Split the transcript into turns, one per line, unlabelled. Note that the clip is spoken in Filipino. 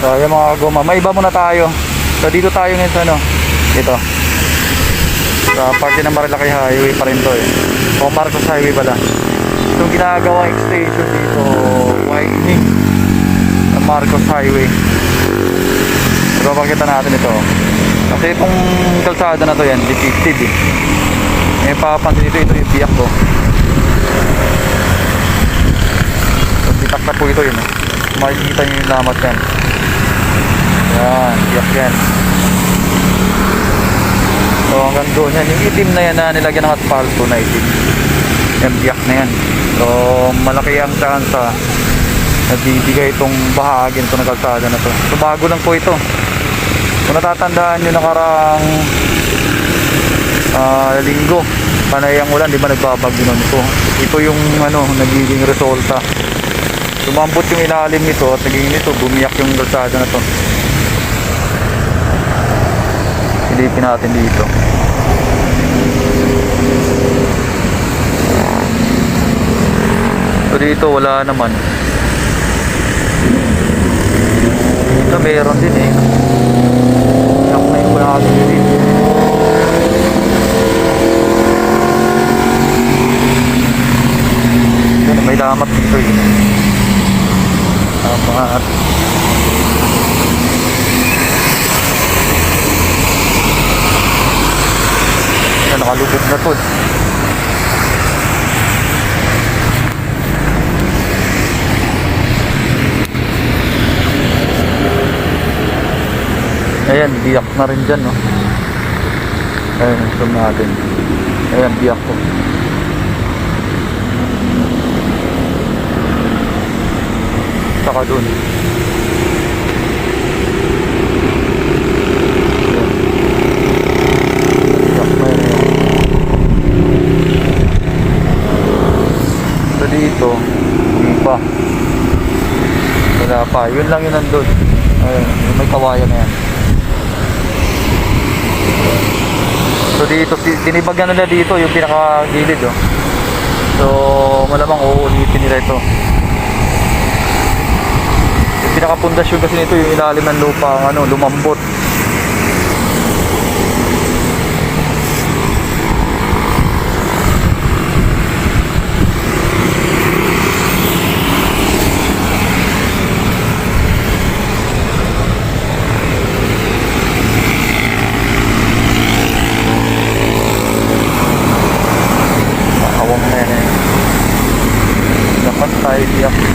So, yung mga goma. May iba muna tayo. So, dito tayo ngayon sa ano. Ito. Sa parte ng Marilaki Highway pa rin to eh. O Marcos Highway pala. Itong ginagawa extension dito, widening ng Marcos Highway. So, pakita natin ito. Kasi itong kalsada na to yan, defective eh. May papansin dito, ito yung biyak ko. So, bitak na po ito yun. eh. Makikita nyo yung lamat yan. Yan, biyak yan. So hanggang doon yan. Yung itim na yan na nilagyan ng asfalto na itim. Yung biyak na yan. So malaki ang tsansa na bibigay itong bahagi nito ng kalsada na to. So bago lang po ito. Kung natatandaan nyo nakarang ah, linggo, panay ang ulan, di ba nagbabagyo nun ito. Ito yung ano, nagiging resulta. Sumambot yung ilalim nito at naging nito, bumiyak yung kalsada na to. Silipin natin dito. So dito wala naman. Ito meron din eh. Yak na yung din. Yan, may lamat dito eh. Mga Yan, nakalubog na to. Ayan, biyak na rin dyan, no? Ayan, zoom natin. Ayan, biyak ko. Saka dun. So dito, hindi pa. Wala pa. Yun lang yun nandun. Ayun, may kawayan na yan. So dito, ti- tinibagyan nila dito yung pinakagilid oh. So malamang uulitin nila ito pinakapundasyon kasi nito yung ilalim ng lupa ano, lumambot Nakawang na eh. Dapat tayo diyak.